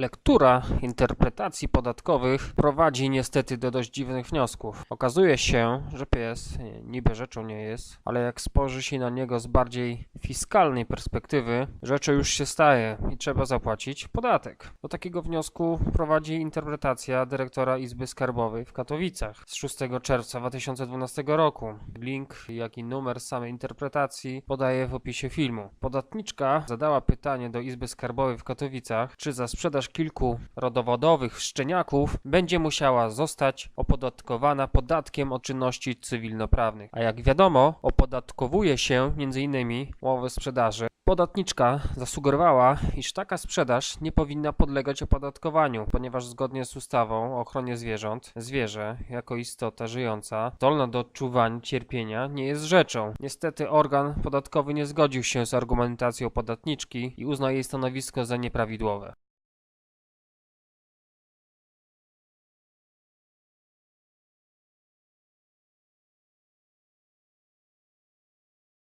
Lektura interpretacji podatkowych prowadzi niestety do dość dziwnych wniosków. Okazuje się, że pies niby rzeczą nie jest, ale jak spojrzy się na niego z bardziej fiskalnej perspektywy, rzeczą już się staje i trzeba zapłacić podatek. Do takiego wniosku prowadzi interpretacja dyrektora Izby Skarbowej w Katowicach z 6 czerwca 2012 roku. Link, jak i numer samej interpretacji podaję w opisie filmu. Podatniczka zadała pytanie do Izby Skarbowej w Katowicach, czy za sprzedaż kilku rodowodowych szczeniaków będzie musiała zostać opodatkowana podatkiem od czynności cywilnoprawnych. A jak wiadomo, opodatkowuje się m.in. umowę sprzedaży. Podatniczka zasugerowała, iż taka sprzedaż nie powinna podlegać opodatkowaniu, ponieważ zgodnie z ustawą o ochronie zwierząt, zwierzę, jako istota żyjąca, zdolna do odczuwania cierpienia, nie jest rzeczą. Niestety organ podatkowy nie zgodził się z argumentacją podatniczki i uznał jej stanowisko za nieprawidłowe.